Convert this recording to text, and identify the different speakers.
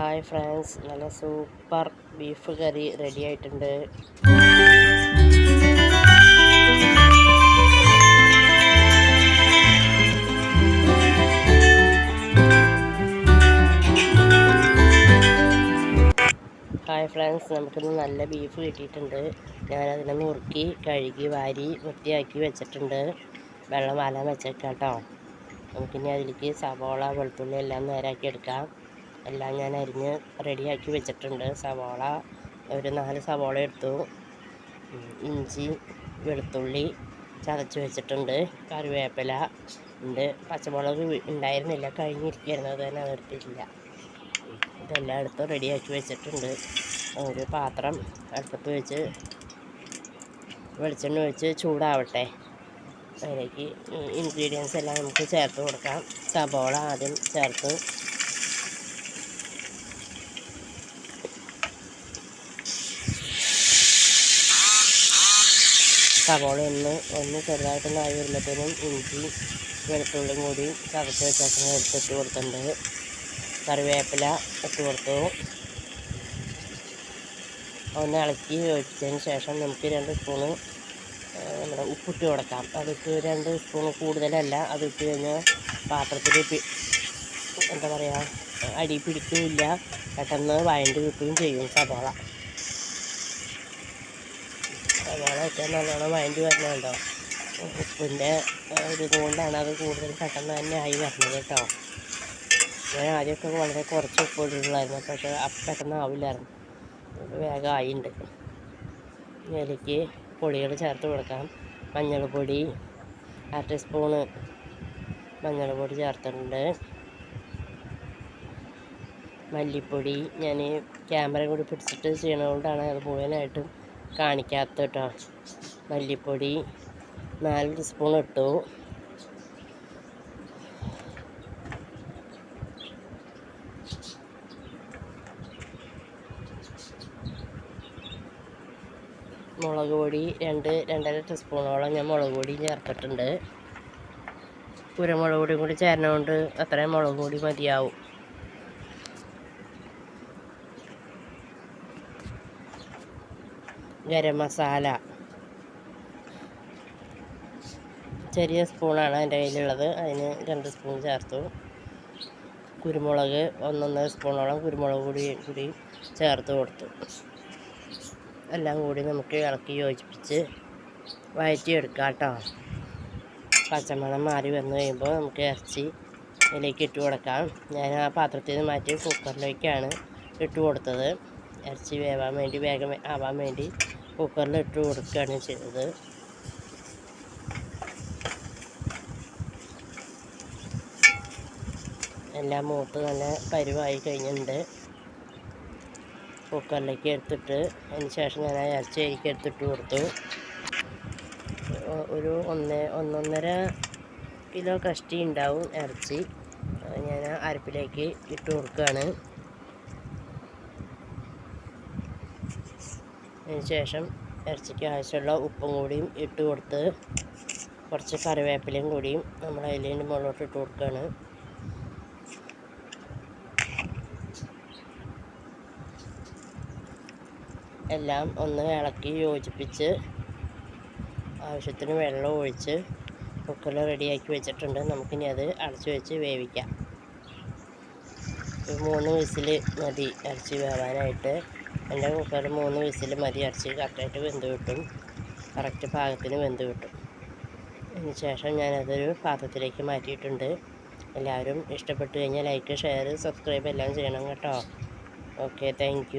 Speaker 1: Hi friends നല്ല super beef curry ready ആയിട്ടുണ്ട്. Hi friends നമുക്കിന്ന് നല്ല ബീഫ് കിട്ടിയിട്ടുണ്ട്. ഞാനതിനെ നുറുക്കി കഴുകി വാരി വൃത്തിയാക്കി വെച്ചിട്ടുണ്ട്. വെള്ളം വാലാൻ വെച്ചേക്കാം കേട്ടോ. നമുക്കിനി അതിലേക്ക് സവോള വെളുത്തുള്ളി എല്ലാം നേരാക്കി എടുക്കാം. എല്ലാം ഞാൻ അരിഞ്ഞ് റെഡിയാക്കി വെച്ചിട്ടുണ്ട്. സവാള ഒരു നാല് സവാള എടുത്തു. ഇഞ്ചി വെളുത്തുള്ളി ചതച്ച് വെച്ചിട്ടുണ്ട്. കറിവേപ്പില ഉണ്ട്. പച്ചമുളക് ഉണ്ടായിരുന്നില്ല. കഴിഞ്ഞിരിക്കുകയായിരുന്നു. അത് തന്നെ നിർത്തിയിട്ടില്ല ഇതെല്ലാം എടുത്ത് റെഡിയാക്കി വെച്ചിട്ടുണ്ട്. ഒരു പാത്രം അടുപ്പത്ത് വെച്ച് വെളിച്ചെണ്ണ ഒഴിച്ച് ചൂടാവട്ടെ. അതിലേക്ക് ഇൻഗ്രീഡിയൻസ് എല്ലാം നമുക്ക് ചേർത്ത് കൊടുക്കാം. സബോള ആദ്യം ചേർത്ത് സബോള ഒന്ന് ഒന്ന് ചെറുതായിട്ടൊന്ന് ആയി വരുമ്പോഴത്തേനും ഇഞ്ചി വെളുത്തുള്ളിയും കൂടി ചതച്ച് എടുത്ത് എടുത്തിട്ട് കൊടുത്തിട്ടുണ്ട്. കറിവേപ്പില ഇട്ട് കൊടുത്തു. ഒന്ന് ഇളക്കി ഒഴിച്ചതിന് ശേഷം നമുക്ക് രണ്ട് സ്പൂണ് നമ്മുടെ ഉപ്പിട്ട് കൊടുക്കാം. അതിട്ട് രണ്ട് സ്പൂൺ കൂടുതലല്ല അത് ഇട്ട് കഴിഞ്ഞാൽ പാത്രത്തിൽ എന്താ പറയുക അടി പിടിക്കുകയില്ല. പെട്ടെന്ന് വഴണ്ട് കിട്ടുകയും ചെയ്യും സവാള. സവാള ഏറ്റവും നല്ലോണം വഴണ്ടി വരണുണ്ടോ? ഉപ്പിന്റെ ഒരു കൊണ്ടാണ് അത് കൂടുതൽ പെട്ടെന്ന് തന്നെ ആയി വരുന്നത് കേട്ടോ. ഞാൻ ആദ്യമൊക്കെ വളരെ കുറച്ച് ഉപ്പ് ഇട്ടിട്ടുള്ളായിരുന്നു പക്ഷേ അപ്പം പെട്ടെന്ന് ആവില്ലായിരുന്നു. വേഗം ആയിട്ടുണ്ട് ഇതിലേക്ക് പൊടികൾ ചേർത്ത് കൊടുക്കാം. മഞ്ഞൾപ്പൊടി അര ടീസ്പൂണ് മഞ്ഞൾപ്പൊടി ചേർത്തിട്ടുണ്ട്. മല്ലിപ്പൊടി ഞാൻ ക്യാമറ കൂടി പിടിച്ചിട്ട് ചെയ്യണതുകൊണ്ടാണ് അത് മുഴുവനായിട്ടും കാണിക്കാത്തത് കേട്ടോ മല്ലിപ്പൊടി നാല് ടീസ്പൂൺ ഇട്ടു. മുളക് പൊടി രണ്ട് രണ്ടര ടീസ്പൂണോളം ഞാൻ മുളക് പൊടി ചേർത്തിട്ടുണ്ട്. കുരുമുളക് പൊടിയും കൂടി ചേർന്നതുകൊണ്ട് അത്രയും മുളക് പൊടി മതിയാവും. ഗരം മസാല. ചെറിയ സ്പൂണാണ് എന്റെ കയ്യിലുള്ളത്. അതിന് രണ്ട് സ്പൂൺ ചേർത്തു. കുരുമുളക് ഒന്നൊന്നര സ്പൂണോളം കുരുമുളക് കൂടി കൂടി ചേർത്ത് കൊടുത്തു. എല്ലാം കൂടി നമുക്ക് ഇളക്കി യോജിപ്പിച്ച് വഴറ്റിയെടുക്കാം കേട്ടോ പച്ചമണം മാറി വന്നു കഴിയുമ്പോൾ നമുക്ക് ഇറച്ചി ഇതിലേക്ക് ഇട്ട് കൊടുക്കാം. ഞാൻ ആ പാത്രത്തിൽ നിന്ന് മാറ്റി കുക്കറിലേക്കാണ് ഇട്ട് കൊടുത്തത്. ഇറച്ചി വേവാൻ വേണ്ടി വേഗം ആവാൻ വേണ്ടി കുക്കറിൽ ഇട്ട് കൊടുക്കുകയാണ് ചെയ്തത്. എല്ലാം മൂത്ത് നല്ല പരുവായി കഴിഞ്ഞിട്ടുണ്ട്. കുക്കറിലേക്ക് എടുത്തിട്ട് അതിന് ശേഷം ഞാൻ ഇറച്ചി അതിലേക്ക് എടുത്തിട്ട് കൊടുത്തു. ഒരു ഒന്ന് ഒന്നൊന്നര കിലോ കഷ്ടി ഉണ്ടാവും ഇറച്ചി. ഞാൻ അരപ്പിലേക്ക് ഇട്ട് കൊടുക്കുകയാണ്. അതിന് ശേഷം ഇറച്ചിക്ക് ആവശ്യമുള്ള ഉപ്പും കൂടിയും ഇട്ട് കൊടുത്ത് കുറച്ച് കറിവേപ്പിലയും കൂടിയും നമ്മൾ അതിലേന്റെ മുകളിലോട്ട് ഇട്ട് കൊടുക്കുകയാണ്. എല്ലാം ഒന്ന് ഇളക്കി യോജിപ്പിച്ച് ആവശ്യത്തിന് വെള്ളം ഒഴിച്ച് കുക്കറിൽ റെഡിയാക്കി വെച്ചിട്ടുണ്ട്. നമുക്കിനി അത് അടച്ചു വെച്ച് വേവിക്കാം. ഒരു മൂന്ന് വിസിൽ മതി ഇറച്ചി വേവാനായിട്ട് എന്റെ കുക്കറിൽ മൂന്ന് വിസിൽ മതി ഇറച്ചി കറക്റ്റായിട്ട് വെന്ത് കിട്ടും. കറക്റ്റ് പാകത്തിന് വെന്ത് കിട്ടും. അതിന് ശേഷം ഞാനതൊരു പാത്രത്തിലേക്ക് മാറ്റിയിട്ടുണ്ട്. എല്ലാവരും ഇഷ്ടപ്പെട്ടു കഴിഞ്ഞാൽ ലൈക്ക് ഷെയർ സബ്സ്ക്രൈബ് എല്ലാം ചെയ്യണം കേട്ടോ. Okay thank